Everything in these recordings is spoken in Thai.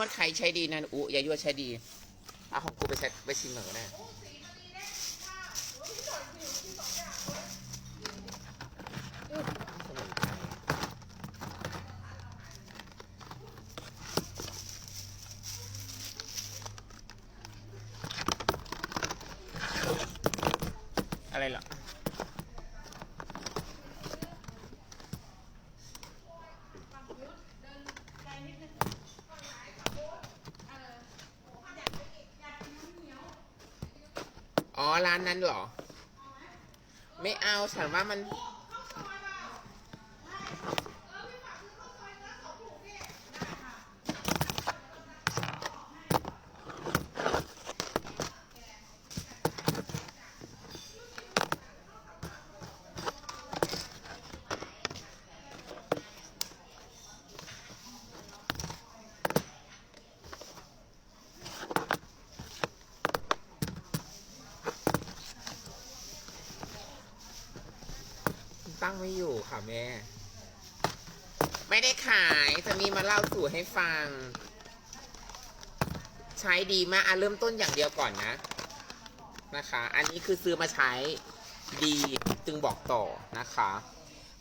วดใครใช้ดีนันอุยายวดใช้ดีเอาของกูไปใช้ไปชิมหน่อยก็ได้สมุนไพรอะไรเหรอ อ๋อ ร้านนั้นเหรอ ไม่เอาฉันว่ามัน ตั้งไม่อยู่ค่ะแม่ ไม่ได้ขายจะมีมาเล่าสู่ให้ฟัง ใช้ดีมากอะเริ่มต้นอย่างเดียวก่อนนะ นะคะ อันนี้คือซื้อมาใช้ดีจึงบอกต่อนะคะ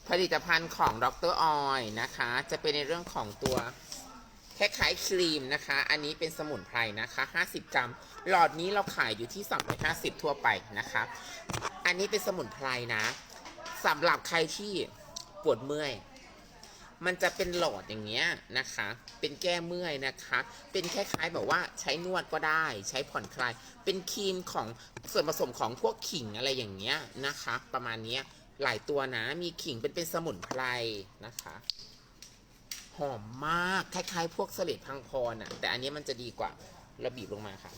ผลิตภัณฑ์ของดรออยนะคะ จะเป็นในเรื่องของตัวคล้ายๆครีมนะคะ อันนี้เป็นสมุนไพรนะคะ 50 กรัม หลอดนี้เราขายอยู่ที่250 ทั่วไปนะคะ อันนี้เป็นสมุนไพรนะ สำหรับใครที่ปวดเมื่อย มันจะเป็นหลอดอย่างเงี้ยนะคะ เป็นแก้เมื่อยนะคะ เป็นคล้ายๆแบบว่าใช้นวดก็ได้ ใช้ผ่อนคลาย เป็นครีมของส่วนผสมของพวกขิงอะไรอย่างเงี้ยนะคะ ประมาณนี้หลายตัวนะ มีขิงเป็นเป็นสมุนไพรนะคะ หอมมาก คล้ายๆ พวกเสลดพังพรอะ แต่อันนี้มันจะดีกว่าระบีบลงมาค่ะ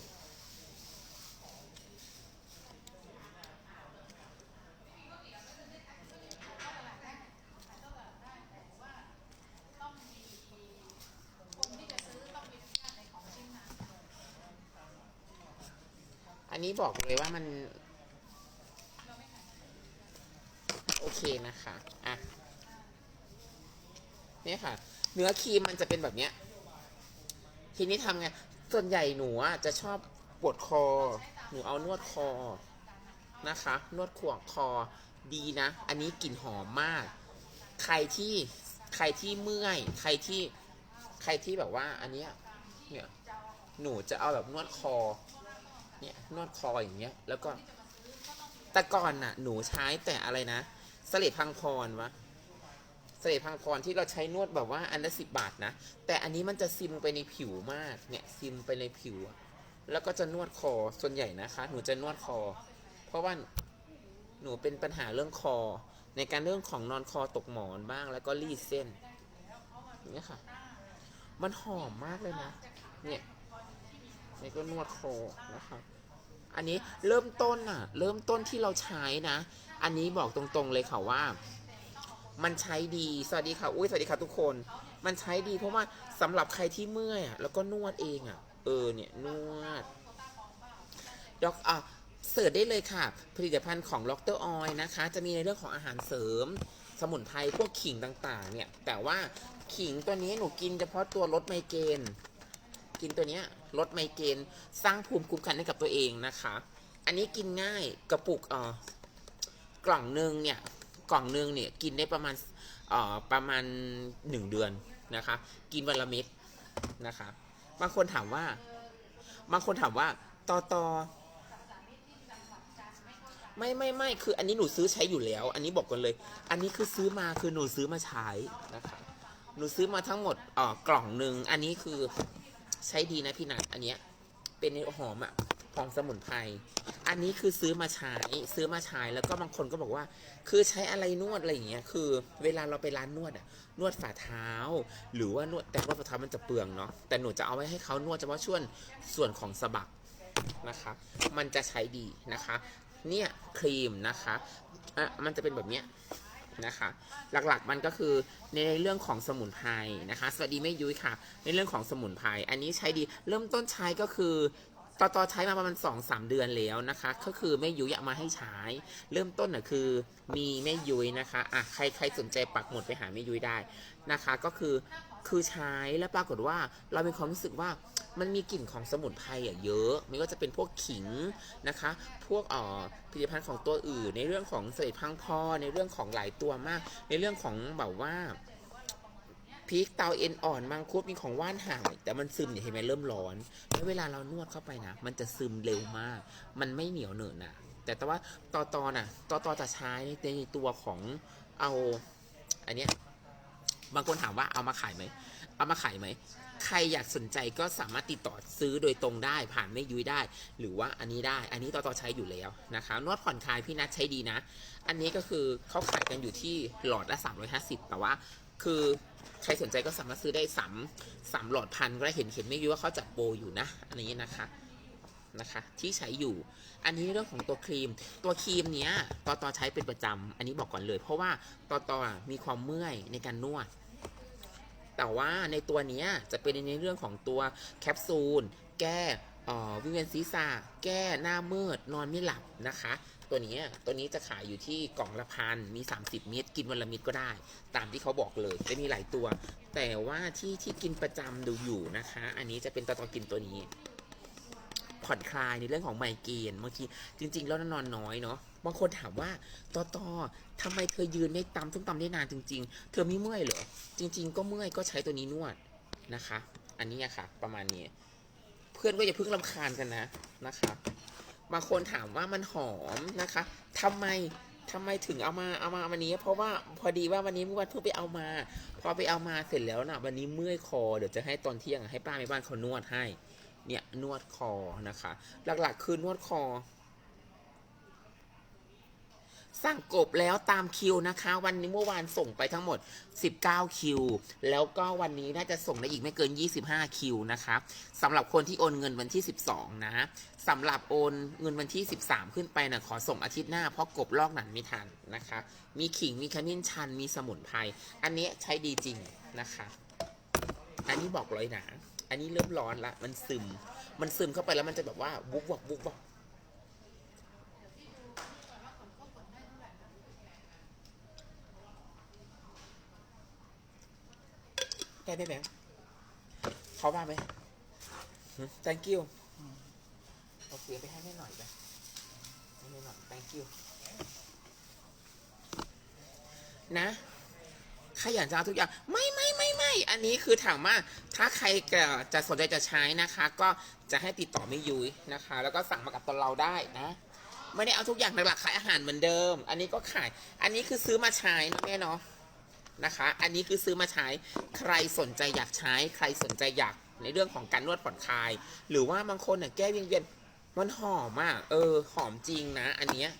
อันนี้บอกเลยว่ามันโอเคนะคะอะเนี่ยค่ะ เนื้อครีมมันจะเป็นแบบเนี้ย ทีนี้ทำไง ส่วนใหญ่หนูอะจะชอบปวดคอ หนูเอานวดคอนะคะ นวดขวงคอดีนะ อันนี้กลิ่นหอมมาก ใครที่ใครที่เมื่อย ใครที่ใครที่แบบว่า อันเนี้ยเนี่ยหนูจะเอาแบบนวดคอ เนี่ยนวดคออย่างเงี้ยแล้วก็แต่ก่อนน่ะ หนูใช้แต่อะไรนะสเลดพังพรวะสเลดพังพรที่เราใช้นวดแบบว่าอันละสิบบาทนะ แต่อันนี้มันจะซิมไปในผิวมากเนี่ยซิมไปในผิว แล้วก็จะนวดคอส่วนใหญ่นะคะ หนูจะนวดคอ เพราะว่าหนูเป็นปัญหาเรื่องคอ ในการเรื่องของนอนคอตกหมอนบ้างแล้วก็รีดเส้นเนี่ยค่ะ มันหอมมากเลยนะ เนี่ย นี่ก็นวดคอนะคะอันนี้เริ่มต้นอะเริ่มต้นที่เราใช้นะ อันนี้บอกตรงๆเลยค่ะว่า มันใช้ดี สวัสดีค่ะ อุ้ยสวัสดีค่ะทุกคน มันใช้ดีเพราะว่าสำหรับใครที่เมื่อยอะแล้วก็นวดเองอะเออเนี่ยนวดด็อกอะเสิร์ชได้เลยค่ะ ผลิตภัณฑ์ของดรออยนะคะ จะมีในเรื่องของอาหารเสริม สมุนไพรพวกขิงต่างๆ เนี่ย แต่ว่าขิงตัวนี้หนูกินเฉพาะตัวลดไมเกรน กินตัวเนี้ยลดไมเกรนสร้างภูมิคุ้มกันให้กับตัวเองนะคะ อันนี้กินง่ายกระปุกเอ่อกล่องหนึ่งเนี่ยกล่องหนึ่งเนี่ยกินได้ประมาณเอ่อประมาณหนึ่งเดือนนะคะ กินวันละเม็ดนะคะ บางคนถามว่า บางคนถามว่าต่อต่อไม่ไม่ไม่คืออันนี้หนูซื้อใช้อยู่แล้ว อันนี้บอกกันเลย อันนี้คือซื้อมาคือหนูซื้อมาใช้นะคะหนูซื้อมาทั้งหมดเอ่อกล่องหนึ่งอันนี้คือ ใช้ดีนะพี่นัทอันเนี้ยเป็นหอมอะหอมสมุนไพร อันนี้คือซื้อมาใช้ซื้อมาใช้แล้วก็บางคนก็บอกว่า คือใช้อะไรนวดอะไรอย่างเงี้ย คือ เวลาเราไปร้านนวดอะนวดฝ่าเท้า หรือว่านวดแต่ว่าฝ่าเท้ามันจะเปลืองเนาะ แต่หนูจะเอาไว้ให้เขานวดเฉพาะช่วงส่วนของสะบักนะคะ มันจะใช้ดีนะคะ เนี่ยครีมนะคะอะมันจะเป็นแบบเนี้ย นะคะ หลักๆมันก็คือในเรื่องของสมุนไพรนะคะ สวัสดีแม่ยุ้ยค่ะ ในเรื่องของสมุนไพรอันนี้ใช้ดีเริ่มต้นใช้ก็คือต่อตอใช้มาประมาณสองสามเดือนแล้วนะคะ ก็คือแม่ยุ้ยเอามาให้ใช้ เริ่มต้นน่ะคือมีแม่ยุ้ยนะคะอะใครใครสนใจปักหมุดไปหาแม่ยุ้ยได้นะคะ ก็คือคือใช้แล้วปรากฏว่าเรามีความรู้สึกว่า มันมีกลิ่นของสมุนไพรอะเยอะ ไม่ว่าจะเป็นพวกขิงนะคะ พวกอ่อผลิตภัณฑ์ของตัวอื่น ในเรื่องของเสพพังพอในเรื่องของหลายตัวมาก ในเรื่องของแบบว่าพริกเตาเอ็นอ่อนมังคุดมีของว่านห่างแต่มันซึมเนี่ยเห็นไหมเริ่มร้อน แล้วเวลาเรานวดเข้าไปนะ มันจะซึมเร็วมาก มันไม่เหนียวเหนอะนะแต่แต่ว่าตอตอน่ะตอตอจะใช้ในตัวของเอาอันเนี้ยบางคนถามว่าเอามาขายไหม เอามาขายไหม ใครอยากสนใจก็สามารถติดต่อซื้อโดยตรงได้ผ่านไม่ยุ้ยได้ หรือว่าอันนี้ได้ อันนี้ต่อต่อใช้อยู่แล้วนะคะนวดผ่อนคลายพี่นัทใช้ดีนะ อันนี้ก็คือเขาขายกันอยู่ที่หลอดละ 350 แต่ว่าคือใครสนใจก็สามารถซื้อได้สามสามหลอดพันก็ได้เห็นเห็นไม่ยุ้ยว่าเขาจัดโปรอยู่นะ อันนี้นะคะนะคะที่ใช้อยู่ อันนี้เรื่องของตัวครีม ตัวครีมเนี้ยตอตอใช้เป็นประจำอันนี้บอกก่อนเลย เพราะว่าตอตอมีความเมื่อยในการนวด แต่ว่าในตัวนี้จะเป็นในเรื่องของตัวแคปซูล แก่วิเวียนศีรษะแก้หน้ามืด นอนไม่หลับนะคะ ตัวนี้ตัวนี้จะขายอยู่ที่กล่องละพันมี 30 เม็ดกินวันละเม็ดก็ได้ ตามที่เขาบอกเลยจะมีหลายตัว แต่ว่าที่ที่กินประจำดูอยู่นะคะ อันนี้จะเป็นตอตอกินตัวนี้ ผ่อนคลายในเรื่องของไมเกรนบางทีจริง ๆ แล้วนอนน้อยเนาะบางคนถามว่าตอตอทำไมเธอยืนได้ตำส้มตำได้นานจริง ๆ เธอไม่เมื่อยเหรอจริง ๆ ก็เมื่อยก็ใช้ตัวนี้นวดนะคะ อันนี้ค่ะ ประมาณนี้ เพื่อนก็อย่าเพิ่งรำคาญกันนะนะคะบางคนถามว่ามันหอมนะคะทำไมทำไมถึงเอามาเอามาวันนี้ เพราะว่าพอดีว่าวันนี้เมื่อวันเพิ่งไปเอามา พอไปเอามาเสร็จแล้วนะวันนี้เมื่อยคอเดี๋ยวจะให้ตอนเที่ยงให้ป้าในบ้านเขานวดให้ เนี่ยนวดคอนะคะ หลักๆ คือนวดคอ สั่งกบแล้วตามคิวนะคะ วันนี้เมื่อวานส่งไปทั้งหมด 19 คิว แล้วก็วันนี้น่าจะส่งได้อีกไม่เกิน 25 คิวนะคะสำหรับคนที่โอนเงินวันที่ 12 นะสำหรับโอนเงินวันที่ 13 ขึ้นไปนะขอส่งอาทิตย์หน้าเพราะกบลอกหนันไม่ทันนะคะ มีขิงมีขมิ้นชันมีสมุนไพรอันนี้ใช้ดีจริงนะคะ อันนี้บอกเลยนะ อันนี้เริ่มร้อนละ มันซึม มันซึมเข้าไปแล้วมันจะแบบว่าวุบวับวุบวับได้ไหมแบงเขาว่าไหม thank you โอเคไปให้แม่หน่อยไปให้แม่หน่อย thank you นะ ใครอยากจะเอาทุกอย่าง ไม่ไม่ อันนี้คือถามว่าถ้าใครจะจะสนใจจะใช้นะคะ ก็จะให้ติดต่อไม่ยุ้ยนะคะ แล้วก็สั่งมากับตัวเราได้นะไม่ได้เอาทุกอย่างหลักๆขายอาหารเหมือนเดิม อันนี้ก็ขาย อันนี้คือซื้อมาใช้นะแม่เนาะนะคะ อันนี้คือซื้อมาใช้ ใครสนใจอยากใช้ ใครสนใจอยากในเรื่องของการนวดผ่อนคลาย หรือว่าบางคนเนี่ยแก้เวียนเวียนมันหอมอะ เออ หอมจริงนะ อันเนี้ย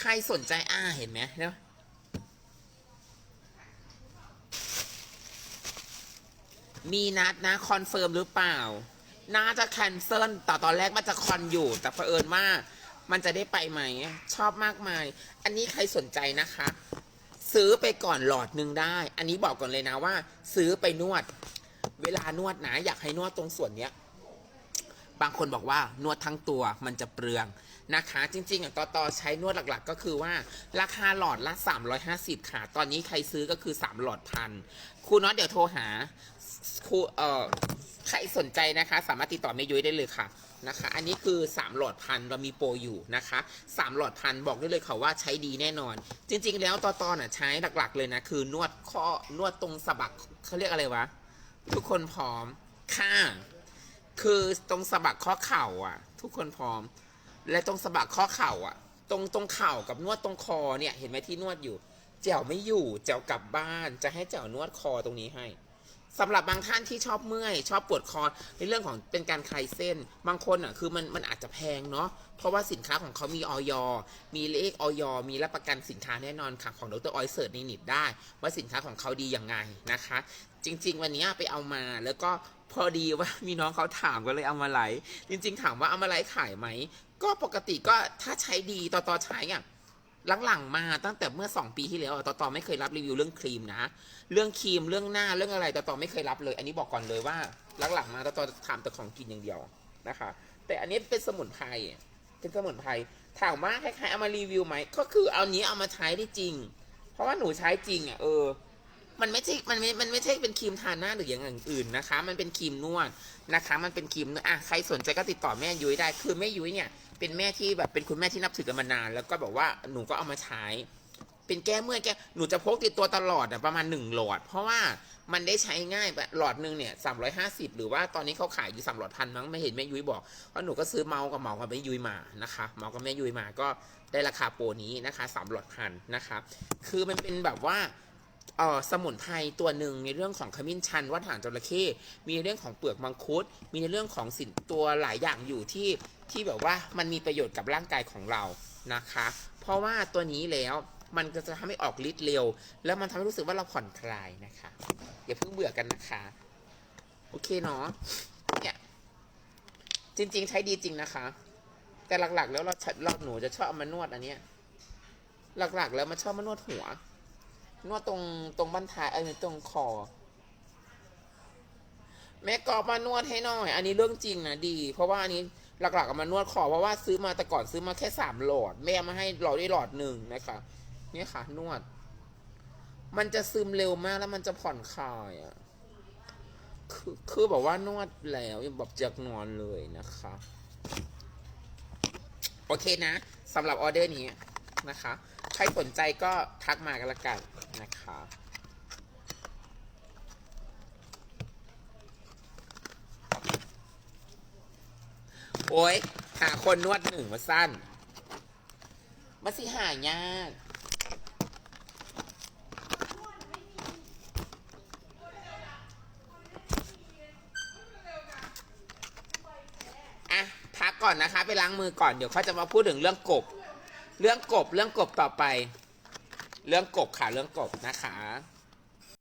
ใครสนใจอ่าเห็นไหมเนาะมีนัดนะคอนเฟิร์มหรือเปล่า น่าจะแคนเซิลแต่ตอนแรกมันจะคอนอยู่ แต่เผอิญว่ามันจะได้ไปไหม ชอบมากมาย อันนี้ใครสนใจนะคะ ซื้อไปก่อนหลอดหนึ่งได้ อันนี้บอกก่อนเลยนะว่า ซื้อไปนวด เวลานวดนะอยากให้นวดตรงส่วนเนี้ย บางคนบอกว่านวดทั้งตัวมันจะเปลืองนะคะ จริงๆอะต่อตอใช้นวดหลักๆ ก็คือว่าราคาหลอดละ 350 ค่ะ ตอนนี้ใครซื้อก็คือ 3 หลอดพันครูน็อตเดี๋ยวโทรหาครูเอ่อใครสนใจนะคะ สามารถติดต่อแม่ยุ้ยได้เลยค่ะนะคะ อันนี้คือ 3 หลอดพันเรามีโปรอยู่นะคะ 3 หลอดพันบอกได้เลยค่ะว่าใช้ดีแน่นอน จริง ๆ แล้วต่อตอน่ะใช้หลักๆ เลยนะคือนวดข้อนวดตรงสะบักเขาเรียกอะไรวะ ทุกคนพร้อมค่ะ คือตรงสะบักข้อเข่าอะ ทุกคนพร้อม และตรงสะบักข้อเข่าอะ ตรงตรงเข่ากับนวดตรงคอเนี่ย เห็นไหมที่นวดอยู่ แจ๋วไม่อยู่แจ๋วกลับบ้าน จะให้แจ๋วนวดคอตรงนี้ให้สำหรับบางท่านที่ชอบเมื่อย ชอบปวดคอในเรื่องของเป็นการคลายเส้น บางคนอะคือมันมันอาจจะแพงเนาะเพราะว่าสินค้าของเขามีออยมีเลขออยมีรับประกันสินค้าแน่นอนค่ะของดรออยเสิร์ชในนิดได้ ว่าสินค้าของเขาดียังไงนะคะ จริง ๆ วันนี้ไปเอามาแล้วก็ พอดีว่ามีน้องเขาถามก็เลยเอามาไลฟ์จริง ๆ ถามว่าเอามาไลฟ์ขายไหม ก็ปกติก็ถ้าใช้ดีต่อต่อใช้อะหลังๆมาตั้งแต่เมื่อ 2 ปีที่แล้วต่อต่อไม่เคยรับรีวิวเรื่องครีมนะ เรื่องครีมเรื่องหน้าเรื่องอะไรต่อต่อไม่เคยรับเลย อันนี้บอกก่อนเลยว่าหลังๆมาต่อต่อถามแต่ของกินอย่างเดียวนะคะ แต่อันนี้เป็นสมุนไพรเป็นสมุนไพรถามว่าคล้ายๆเอามารีวิวไหมก็คือเอานี้เอามาใช้ได้จริง เพราะว่าหนูใช้จริงอะเออ มันไม่ใช่ มันไม่ มันไม่ใช่เป็นครีมทาหน้าหรืออย่างอื่นนะคะ มันเป็นครีมนวดนะคะ มันเป็นครีมอะใครสนใจก็ติดต่อแม่ยุ้ยได้ คือแม่ยุ้ยเนี่ย เป็นแม่ที่แบบเป็นคุณแม่ที่นับถือกันมานาน แล้วก็แบบว่าหนูก็เอามาใช้ เป็นแก้เมื่อยแก้ หนูจะพกติดตัวตลอดอะประมาณหนึ่งหลอด เพราะว่ามันได้ใช้ง่ายแบบหลอดหนึ่งเนี่ยสามร้อยห้าสิบหรือว่าตอนนี้เขาขายอยู่สามหลอดพันมั้งไม่เห็นแม่ยุ้ยบอกเพราะหนูก็ซื้อเมาส์กับเมาส์กับแม่ยุ้ยมานะคะ เมาส์กับแม่ยุ้ยมาก็ได้ราคาโปรนี้นะคะสามหลอดพันนะคะ คือมันเป็นแบบว่า สมุนไพรตัวหนึ่งในเรื่องของขมิ้นชันวัดหางจระเข้มีในเรื่องของเปลือกมังคุด มีในเรื่องของสินตัวหลายอย่างอยู่ที่ที่แบบว่ามันมีประโยชน์กับร่างกายของเรานะคะ เพราะว่าตัวนี้แล้วมันก็จะทำให้ออกฤทธิ์เร็ว แล้วมันทำให้รู้สึกว่าเราผ่อนคลายนะคะอย่าเพิ่งเบื่อกันนะคะ โอเคเนาะเนี่ยจริง ๆ ใช้ดีจริงนะคะ แต่หลักๆ แล้วเราเราหนูจะชอบมานวดอันเนี้ยหลักๆ แล้วมันชอบมานวดหัว นวดตรงตรงบั้นท้ายเออตรงคอแม่กอบมานวดให้หน่อย อันนี้เรื่องจริงนะดี เพราะว่าอันนี้หลักๆเอามานวดคอเพราะว่าซื้อมาแต่ก่อนซื้อมาแค่สามหลอด แม่มาให้เราได้หลอดหนึ่งนะคะนี่ค่ะ นวด มันจะซึมเร็วมากแล้วมันจะผ่อนคลายอะคือคือแบบว่านวดแล้วแบบจากนอนเลยนะคะ โอเคนะสำหรับออเดอร์นี้นะคะ ใครสนใจก็ทักมากันละกันนะคะโอ้ยหาคนนวดหนึ่งมาสั้น มาสิหายากอะพักก่อนนะคะ ไปล้างมือก่อนเดี๋ยวเขาจะมาพูดถึงเรื่องกบ เรื่องกบเรื่องกบต่อไป เรื่องกบค่ะเรื่องกบนะคะ